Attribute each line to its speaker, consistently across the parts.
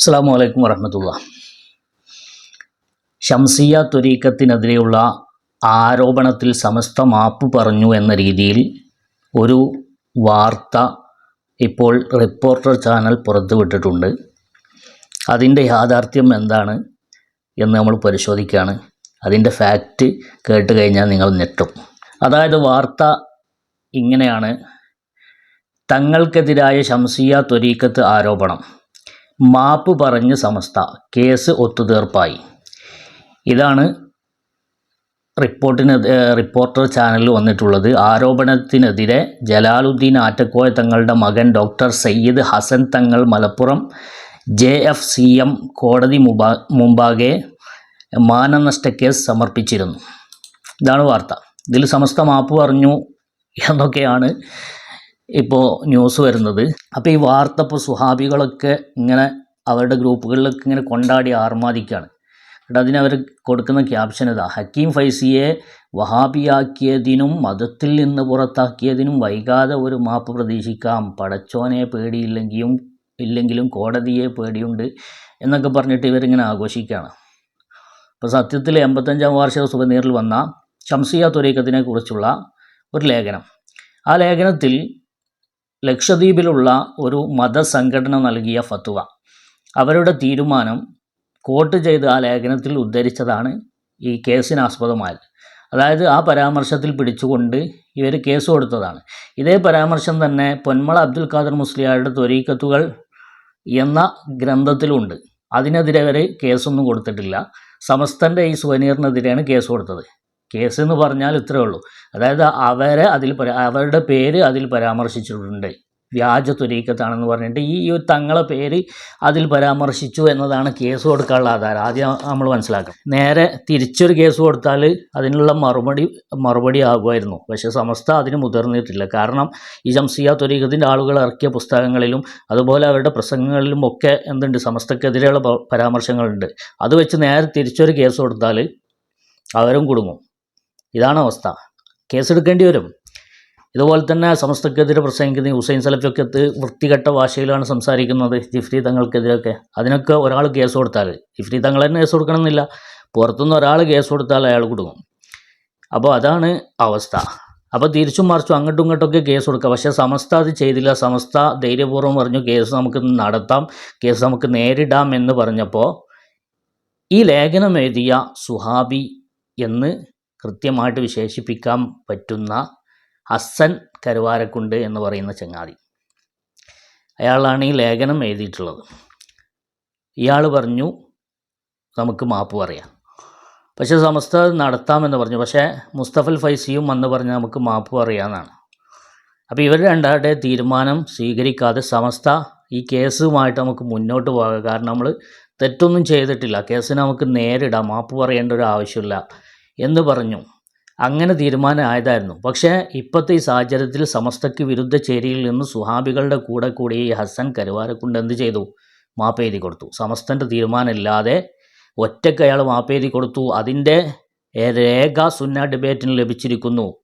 Speaker 1: അസ്സാം വലൈക്കും വറഹമത്തുള്ള. ഷംസിയ തുരീക്കത്തിനെതിരെയുള്ള ആരോപണത്തിൽ സമസ്ത മാപ്പ് പറഞ്ഞു എന്ന രീതിയിൽ ഒരു വാർത്ത ഇപ്പോൾ റിപ്പോർട്ടർ ചാനൽ പുറത്തുവിട്ടിട്ടുണ്ട് അതിന്റെ യാഥാർത്ഥ്യം എന്താണ് എന്ന് നമ്മൾ പരിശോധിക്കുകയാണ്. അതിന്റെ ഫാക്റ്റ് കേട്ട് കഴിഞ്ഞാൽ നിങ്ങൾ ഞെട്ടും. അതായത് വാർത്ത ഇങ്ങനെയാണ്. തങ്ങൾക്കെതിരായ ഷംസിയ ത്വരീക്കത്ത് ആരോപണം. മാപ്പ് പറഞ്ഞ് സമസ്ത. കേസ് ഒത്തുതീർപ്പായി. ഇതാണ് റിപ്പോർട്ടിന് റിപ്പോർട്ടർ ചാനലിൽ വന്നിട്ടുള്ളത്. ആരോപണത്തിനെതിരെ ജലാലുദ്ദീൻ ആറ്റക്കോയ തങ്ങളുടെ മകൻ doctor Sayyid Hasan Thangal Malappuram J F C M കോടതി മുമ്പാ മുമ്പാകെ മാനനഷ്ടക്കേസ് സമർപ്പിച്ചിരുന്നു. ഇതാണ് വാർത്ത. ഇതിൽ സമസ്ത മാപ്പ് പറഞ്ഞു എന്നൊക്കെയാണ് ഇപ്പോൾ ന്യൂസ് വരുന്നത്. അപ്പോൾ ഈ വാർത്ത ഇപ്പോൾ സുഹാബികളൊക്കെ ഇങ്ങനെ അവരുടെ ഗ്രൂപ്പുകളിലൊക്കെ ഇങ്ങനെ കൊണ്ടാടി ആർമാദിക്കുകയാണ് എന്നിട്ട് അതിനവർ കൊടുക്കുന്ന ക്യാപ്ഷൻ ഇതാ. ഹക്കീം ഫൈസിയെ വഹാബിയാക്കിയതിനും മതത്തിൽ നിന്ന് പുറത്താക്കിയതിനും വൈകാതെ ഒരു മാപ്പ് പ്രതീക്ഷിക്കാം. പടച്ചോനെ പേടിയില്ലെങ്കിലും ഇല്ലെങ്കിലും കോടതിയെ പേടിയുണ്ട് എന്നൊക്കെ പറഞ്ഞിട്ട് ഇവരിങ്ങനെ ആഘോഷിക്കുകയാണ് അപ്പോൾ സത്യത്തിൽ എൺപത്തഞ്ചാം വാർഷിക സുബനീറിൽ വന്ന ഷംസിയ തുരീക്കത്തിനെ കുറിച്ചുള്ള ഒരു ലേഖനം. ആ ലേഖനത്തിൽ ലക്ഷദ്വീപിലുള്ള ഒരു മതസംഘടന നൽകിയ ഫത്വ. അവരുടെ തീരുമാനം കോട്ട് ചെയ്ത് ആ ലേഖനത്തിൽ ഉദ്ധരിച്ചതാണ് ഈ കേസിനാസ്പദമായത്. അതായത് ആ പരാമർശത്തിൽ പിടിച്ചുകൊണ്ട് ഇവർ കേസ് കൊടുത്തതാണ്. ഇതേ പരാമർശം തന്നെ പൊന്മള അബ്ദുൽ ഖാദർ മുസ്ലിയാരുടെ ത്വരീക്കത്തുകൾ എന്ന ഗ്രന്ഥത്തിലുണ്ട്. അതിനെതിരെ അവർ കേസൊന്നും കൊടുത്തിട്ടില്ല. സമസ്തന്റെ ഈ സുവനീറിനെതിരെയാണ് കേസ് കൊടുത്തത്. കേസ് എന്ന് പറഞ്ഞാൽ ഇത്രയേ ഉള്ളൂ. അതായത് അവരെ അതിൽ അവരുടെ പേര് അതിൽ പരാമർശിച്ചിട്ടുണ്ട്. വ്യാജ തുരീക്കത്താണെന്ന് പറഞ്ഞിട്ട് ഈ ഒരു തങ്ങളെ പേര് അതിൽ പരാമർശിച്ചു എന്നതാണ് കേസ് കൊടുക്കാനുള്ള ആധാരം. ആദ്യം നമ്മൾ മനസ്സിലാക്കണം. നേരെ തിരിച്ചൊരു കേസ് കൊടുത്താൽ അതിനുള്ള മറുപടി മറുപടി ആകുമായിരുന്നു. പക്ഷേ സമസ്ത അതിന് മുതിർന്നിട്ടില്ല. കാരണം ഈ ജംസിയ തുരീക്കത്തിന്റെ ആളുകൾ ഇറക്കിയ പുസ്തകങ്ങളിലും അതുപോലെ അവരുടെ പ്രസംഗങ്ങളിലും ഒക്കെ എന്തുണ്ട്? സമസ്തക്കെതിരെയുള്ള പരാമർശങ്ങളുണ്ട്. അത് വെച്ച് നേരെ തിരിച്ചൊരു കേസ് കൊടുത്താൽ അവരും കുടുങ്ങും. ഇതാണ് അവസ്ഥ. കേസെടുക്കേണ്ടി വരും. ഇതുപോലെ തന്നെ സമസ്തക്കെതിരെ പ്രസംഗിക്കുന്ന ഹുസൈൻ സലഫിയൊക്കെ വൃത്തികെട്ട ഭാഷയിലാണ് സംസാരിക്കുന്നത് ജിഫ്രി തങ്ങൾക്കെതിരെയൊക്കെ അതിനൊക്കെ ഒരാൾ കേസ് കൊടുത്താൽ ജിഫ്രി തങ്ങൾ തന്നെ കേസ് കൊടുക്കണമെന്നില്ല. പുറത്തുനിന്ന് ഒരാൾ കേസ് കൊടുത്താൽ അയാൾ കൊടുക്കും അപ്പോൾ അതാണ് അവസ്ഥ. അപ്പോൾ തിരിച്ചും മറിച്ചും അങ്ങോട്ടും ഇങ്ങോട്ടൊക്കെ കേസ് കൊടുക്കുക. പക്ഷേ സമസ്ത അത് ചെയ്തില്ല. സമസ്ത ധൈര്യപൂർവം പറഞ്ഞു കേസ് നമുക്ക് നടത്താം. കേസ് നമുക്ക് നേരിടാം എന്ന് പറഞ്ഞപ്പോൾ ഈ ലേഖനം എഴുതിയ സുഹാബി എന്ന് കൃത്യമായിട്ട് വിശേഷിപ്പിക്കാൻ പറ്റുന്ന ഹസ്സൻ കരുവാരക്കുണ്ട് എന്ന് പറയുന്ന ചങ്ങാതി. അയാളാണ് ഈ ലേഖനം എഴുതിയിട്ടുള്ളത്. ഇയാൾ പറഞ്ഞു നമുക്ക് മാപ്പ് പറയാം. പക്ഷേ സമസ്ത നടത്താമെന്ന് പറഞ്ഞു. പക്ഷേ മുസ്തഫൽ ഫൈസിയും വന്ന് പറഞ്ഞ് നമുക്ക് മാപ്പ് പറയാമെന്നാണ് അപ്പോൾ ഇവർ രണ്ടാളുടെ തീരുമാനം സ്വീകരിക്കാതെ സമസ്ത ഈ കേസുമായിട്ട് നമുക്ക് മുന്നോട്ട് പോകാം. കാരണം നമ്മൾ തെറ്റൊന്നും ചെയ്തിട്ടില്ല. കേസിന് നമുക്ക് നേരിടാം. മാപ്പ് പറയേണ്ട ഒരു ആവശ്യമില്ല. എന്ന് പറഞ്ഞു. അങ്ങനെ തീരുമാനമായതായിരുന്നു. പക്ഷേ ഇപ്പോഴത്തെ ഈ സാഹചര്യത്തിൽ സമസ്തയ്ക്ക് വിരുദ്ധ ചേരിയിൽ നിന്ന് സുഹാബികളുടെ കൂടെ കൂടി ഈ ഹസൻ കരുവാരക്കുണ്ട് എന്ത് ചെയ്തു? മാപ്പ് എഴുതി കൊടുത്തു. സമസ്തന്റെ തീരുമാനമില്ലാതെ ഒറ്റയ്ക്ക് അയാൾ മാപ്പ് എഴുതി കൊടുത്തു. അതിന്റെ രേഖ സുന്ന ഡിബേറ്റിന് ലഭിച്ചിരിക്കുന്നു.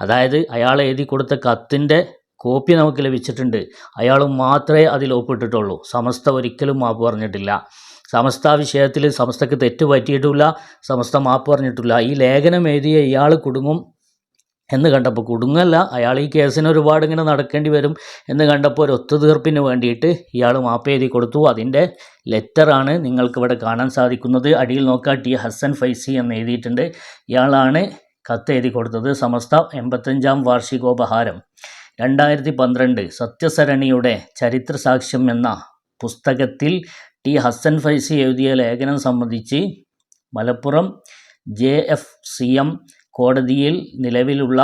Speaker 1: അതായത് അയാൾ എഴുതി കൊടുത്ത കത്തിന്റെ കോപ്പി നമുക്ക് ലഭിച്ചിട്ടുണ്ട്. അയാൾ മാത്രമേ അതിൽ ഒപ്പിട്ടിട്ടുള്ളൂ. സമസ്ത ഒരിക്കലും മാപ്പ് പറഞ്ഞിട്ടില്ല. സമസ്ത വിഷയത്തിൽ സമസ്തക്ക് തെറ്റ് പറ്റിയിട്ടില്ല. സമസ്ത മാപ്പ് പറഞ്ഞിട്ടില്ല. ഈ ലേഖനം എഴുതിയ ഇയാൾ കുടുങ്ങും എന്ന് കണ്ടപ്പോൾ കുടുങ്ങല്ല. അയാൾ ഈ കേസിന് ഒരുപാട് ഇങ്ങനെ നടക്കേണ്ടി വരും എന്ന് കണ്ടപ്പോൾ ഒരു ഒത്തുതീർപ്പിന് വേണ്ടിയിട്ട് ഇയാൾ മാപ്പ് എഴുതി കൊടുത്തു. അതിന്റെ ലെറ്ററാണ് നിങ്ങൾക്കിവിടെ കാണാൻ സാധിക്കുന്നത്. അടിയിൽ നോക്കാം ടി ഹസൻ ഫൈസി എന്ന് എഴുതിയിട്ടുണ്ട്. ഇയാളാണ് കത്ത് എഴുതി കൊടുത്തത്. സമസ്ത എൺപത്തഞ്ചാം വാർഷികോപഹാരം. രണ്ടായിരത്തി പന്ത്രണ്ട് സത്യസരണിയുടെ ചരിത്ര സാക്ഷ്യം എന്ന പുസ്തകത്തിൽ ടി. ഹസൻ ഫൈസി എഴുതിയ ലേഖനം സംബന്ധിച്ച് Malappuram J. F. C. M. കോടതിയിൽ നിലവിലുള്ള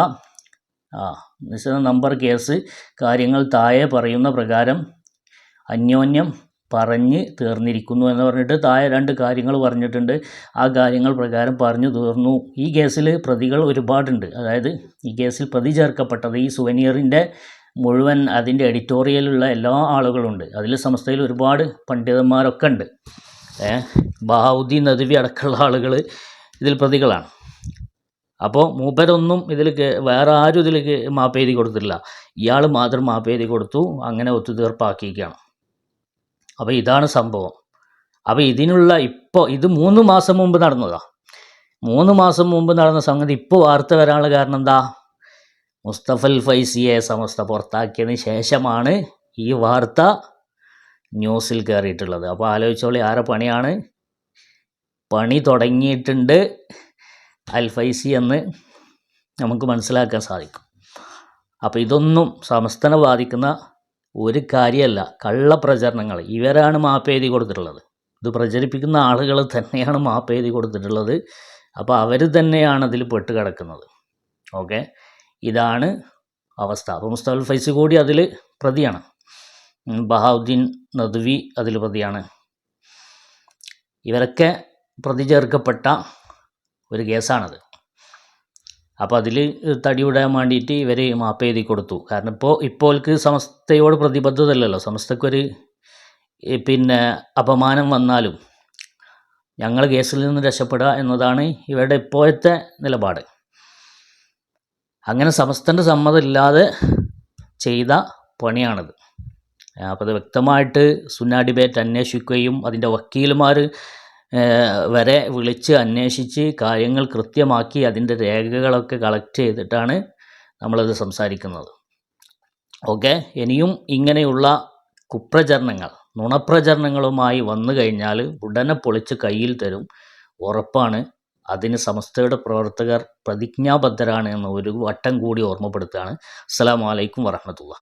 Speaker 1: നിശ്ചിത നമ്പർ കേസ് കാര്യങ്ങൾ താഴെ പറയുന്ന പ്രകാരം അന്യോന്യം പറഞ്ഞ് തീർന്നിരിക്കുന്നു എന്ന് പറഞ്ഞിട്ട് താഴെ രണ്ട് കാര്യങ്ങൾ പറഞ്ഞിട്ടുണ്ട്. ആ കാര്യങ്ങൾ പ്രകാരം പറഞ്ഞു തീർന്നു. ഈ കേസിൽ പ്രതികൾ ഒരുപാടുണ്ട്. അതായത് ഈ കേസിൽ പ്രതി ചേർക്കപ്പെട്ടത് ഈ സുവനീറിന്റെ മുഴുവൻ അതിന്റെ എഡിറ്റോറിയലുള്ള എല്ലാ ആളുകളുണ്ട്. അതിൽ സംസ്ഥയിൽ ഒരുപാട് പണ്ഡിതന്മാരൊക്കെ ഉണ്ട്. ബഹാവുദ്ദീൻ നദവി അടക്കമുള്ള ആളുകൾ ഇതിൽ പ്രതികളാണ്. അപ്പോൾ മൂപ്പരൊന്നും ഇതിൽ വേറെ ആരും ഇതിൽ മാപ്പ് എഴുതി കൊടുത്തിട്ടില്ല. ഇയാൾ മാത്രം മാപ്പ് എഴുതി കൊടുത്തു അങ്ങനെ ഒത്തുതീർപ്പാക്കിയിരിക്കുകയാണ്. അപ്പോൾ ഇതാണ് സംഭവം. അപ്പോൾ ഇതിനുള്ള ഇപ്പോൾ ഇത് മൂന്ന് മാസം മുമ്പ് നടന്നതാണ് മൂന്ന് മാസം മുമ്പ് നടന്ന സംഗതി ഇപ്പോൾ വാർത്ത വരാനുള്ള കാരണം എന്താ? മുസ്തഫൽ ഫൈസിയെ സമസ്ത പുറത്താക്കിയതിന് ശേഷമാണ് ഈ വാർത്ത ന്യൂസിൽ കയറിയിട്ടുള്ളത് അപ്പോൾ ആലോചിച്ചോളി ആരെ പണിയാണ്? പണി തുടങ്ങിയിട്ടുണ്ട് അൽ ഫൈസി എന്ന് നമുക്ക് മനസ്സിലാക്കാൻ സാധിക്കും. അപ്പോൾ ഇതൊന്നും സമസ്തനെ ബാധിക്കുന്ന ഒരു കാര്യമല്ല കള്ളപ്രചരണങ്ങൾ ഇവരാണ് മാപ്പ് എഴുതി കൊടുത്തിട്ടുള്ളത്. ഇത് പ്രചരിപ്പിക്കുന്ന ആളുകൾ തന്നെയാണ് മാപ്പ് എഴുതി കൊടുത്തിട്ടുള്ളത്. അപ്പോൾ അവർ തന്നെയാണ് അതിൽ പെട്ട് കിടക്കുന്നത്. ഓക്കെ? ഇതാണ് അവസ്ഥ. അപ്പോൾ മുസ്തഫൽ ഫൈസി കൂടി അതിൽ പ്രതിയാണ്. ബഹാദ്ദീൻ നദ്വി അതിൽ പ്രതിയാണ്. ഇവരൊക്കെ പ്രതി ചേർക്കപ്പെട്ട ഒരു കേസാണത്. അപ്പോൾ അതിൽ തടിവിടാൻ വേണ്ടിയിട്ട് ഇവർ മാപ്പ് എഴുതി കൊടുത്തു. കാരണം ഇപ്പോൾ ഇപ്പോൾക്ക് സമസ്തയോട് പ്രതിബദ്ധതല്ലല്ലോ സമസ്തക്കൊരു പിന്നെ അപമാനം വന്നാലും ഞങ്ങൾ കേസിൽ നിന്ന് രക്ഷപ്പെടുക എന്നതാണ് ഇവരുടെ ഇപ്പോഴത്തെ നിലപാട്. അങ്ങനെ സമസ്തന്റെ സമ്മതമില്ലാതെ ചെയ്ത പണിയാണിത്. അപ്പോൾ അത് വ്യക്തമായിട്ട് സുന്നാ ഡിബേറ്റ് അന്വേഷിക്കുകയും അതിന്റെ വക്കീലുമാർ വരെ വിളിച്ച് അന്വേഷിച്ച് കാര്യങ്ങൾ കൃത്യമാക്കി അതിന്റെ രേഖകളൊക്കെ കളക്ട് ചെയ്തിട്ടാണ് നമ്മളത് സംസാരിക്കുന്നത്. ഓക്കെ? ഇനിയും ഇങ്ങനെയുള്ള കുപ്രചരണങ്ങൾ നുണപ്രചരണങ്ങളുമായി വന്നു കഴിഞ്ഞാൽ ഉടനെ പൊളിച്ച് കയ്യിൽ തരും. ഉറപ്പാണ്. അതിന് സമസ്തയുടെ പ്രവർത്തകർ പ്രതിജ്ഞാബദ്ധരാണ് എന്ന് ഒരു വട്ടം കൂടി ഓർമ്മപ്പെടുത്തുകയാണ്. അസ്സാം വലൈക്കും വറഹമത്തുള്ള